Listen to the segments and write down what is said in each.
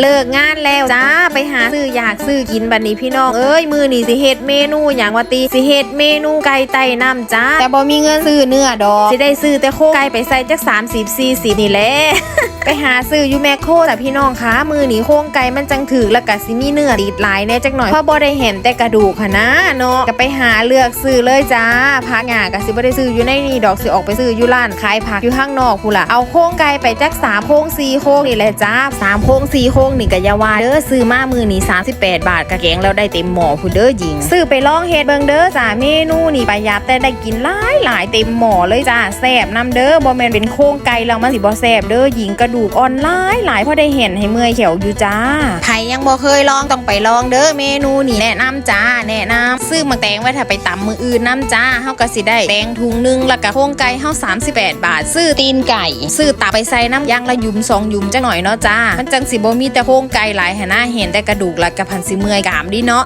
เลิกงานแล้วจ้าไปหาซื้ออยากซื้อกินบัดนี้พี่น้องเอ้ยมือนี่สิเฮ็ดเมนูอย่างว่าตีสิเฮ็ดเมนูไก่ไต่น้ำจ้าแต่บ่มีเงินซื้อเนื้อดอกสิได้ซื้อแต่โคไก่ไปใส่จักสามสิบสี่สิบนี่แหละ ไปหาซื้ออยู่แมคโครแต่พี่น้องคะมือหนีโครงไก่มันจังถือแล้วก็สิมีเนื้อติดหลายแน่จักหน่อยเพราะบ่ได้เห็นแต่กระดูกค่ะนะเนาะก็ไปหาเลือกซื้อเลยจ้าพักหยาก็สิบ่ได้ซื้ออยู่ในนี่ดอกสิออกไปซื้ออยู่ร้านขายผักอยู่ข้างนอกพูล่ะเอาโครงไก่ไปจักสามโครงสี่โครงนี่แหละจ้าสามโครงสี่โครงนี่ก็ยาวาเด้อซื้อมามือหนี่38 บาทกะแกงแล้วได้เต็มหม้อพูนเด้อหญิง ซื้อไปลองเฮ็ดเบิ่งเด้อจ้าเมนูนี่ประหยัดแต่ได้กินหลายหลายเต็มหม้อเลยจ้าแซ่บนํเด้อบ่แม่นเป็นโครงไก่แล้วมันสิบ่แซ่บเด้อหญิงกระดูกออนหลายหลายพราะได้เห็นให้เมื่อยเขียวอยู่จ้าใครยังบ่เคยลองต้องไปลองเด้อเมนูนี่แนะนำจ้าแนะนำซื้อมาแตงไว้ถ้าไปตำมืออื่นน้ำจ้าเฮาก็สิได้แตงถุงหนึงแล้วก็โครงไก่เฮา38 บาท ซื้อตีนไก่ ซื้อตับไปใส่น้ำยางละยุมสองยุมจังหน่อยเนาะจ้ามันจังสิบ่มีแต่โครงไก่หลายหนนะเห็นแต่กระดูกแล้วก็พันสิเมื่อยกามดิเนาะ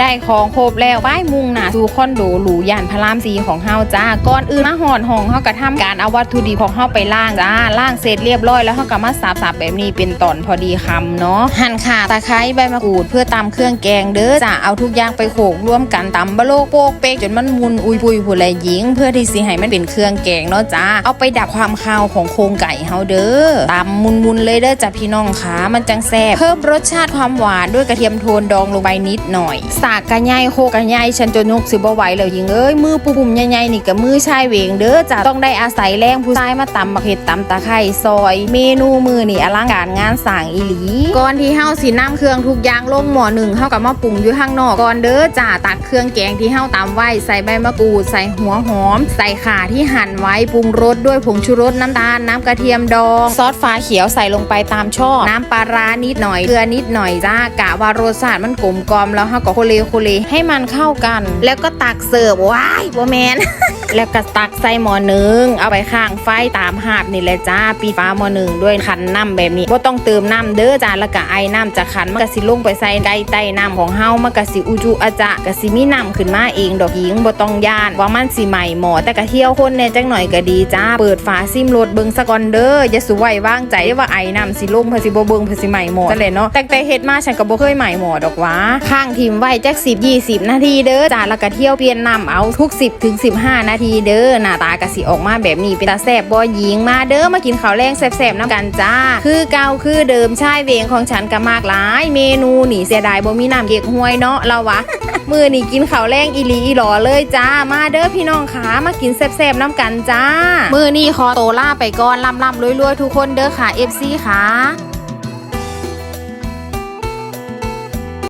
ได้ของครบแล้วป้ายมุ่งหนาสู่คอนโดหรูย่านพระรามสีของเฮาจ้าก่อนอื่นมาหอนห้องเฮาก็ทำการเอาวัตถุดิบของเฮาไปล่างจ้าล่างเสร็จเรียบร้อยแล้วเฮาก็มาสับๆแบบนี้เป็นตอนพอดีคำเนาะหั่นข่าตะไคร้ใบมะกรูดเพื่อตำเครื่องแกงเด้อจ้าเอาทุกอย่างไปโขลกร่วมกันตำบะโลกโปกเป๊กจนมันมุนอุยปุยผู้แลหญิง เพื่อที่สิให้มันเป็นเครื่องแกงเนาะจ้าเอาไปดับความคาวของโครงไก่เฮาเด้อตำมุนๆเลยเด้อจ้าพี่น้องขามันจังแซ่บเพิ่มรสชาติความหวานด้วยกระเทียมโทนดองลงไปนิดหน่อยสากกระไยโคกระไยฉันจนยกสิบ่ไหวแล้วยิงเอ้ยมือปุ่มใหญ่ๆนี่กับมือชายเวงเด้อจ้ะต้องได้อาศัยแรงผู้ชายมาตำบักเห็ดตำตะไคร้ซอย เมนูมือนี่อลังการงานสั่งอีหลี ก่อนที่เฮาสิน้ำเครื่องทุกอย่างลงหม้อหนึ่งเฮากับมาปรุงอยู่ข้างนอกก่อนเด้อจ้ะตักเครื่องแกงที่เฮาตำไว้ใส่ใบมะกรูดใส่หัวหอม ใส่ข่าที่หั่นไว้ปรุงรสด้วยผงชูรสน้ำตาลน้ำกระเทียมดองซอสฟ้าเขียวใส่ลงไปตามชอบน้ำปลาร้านิดหน่อยเกลือนิดหน่อยจ้ากะว่ารสชาติมันกลมกลอมแล้วเฮาก็เลโคเลให้มันเข้ากัน แล้วก็ตักเสิร์ฟว้ายบ่แมน แล้วก็ตักใส่หม้อหนึ่งเอาไปข้างไฟตามหาบนี่แหละจ้าปีฟ้าหม้อหนึ่งด้วยขันน้ำแบบนี้บ่ต้องเติมน้ำเด้อจ้าแล้วก็ไอ้น้ำจากขันมันก็สิลงไปใส่ไก่ใต้น้ำของเฮามันก็สิอุจุอาจะก็สิมีน้ำขึ้นมาเองดอกหญิงบ่ต้องย่านว่ามันสิใหม่หมอแต่ก็เที่ยวคนแน่จังหน่อยก็ดีจ้าเปิดฝาซิมรถเบิงซะก่อนเด้ออย่าสุไว้วางใจว่าไอ้น้ำสิลงเพอสิบ่เบิงเพอสิใหม่หมอจังเลยเนาะแต่แต่เฮ็ดมาฉันก็บ่เคยใหม่หมอดอกว่าข้างทิมไว้จัก10 20 นาทีเด้อจ้าแล้วก็เที่ยวเปลี่ยนน้ำเอาทุก 10ถึง15 นาทีเด้อหน้าตากะสิออกมาแบบนี้เป็นตาแซบบ่หญิงมาเด้อมากินข้าวแรงแซบๆน้ำกันจ้า คือเก่าคือเดิมชายเวงของฉันก็มากหลาย เมนูหนีเสียดายบ่มีน้ำเก๊กฮวยเนาะเราวะมือนี่กินข้าวแรงอีลีอีหลอเลยจ้ามาเด้อพี่น้องขามากินแซ่บๆน้ำกันจ้า มือนี่ขอโตล่าไปก่อนลำๆรวยๆทุกคนเด้อค่ะ FC ค่ะ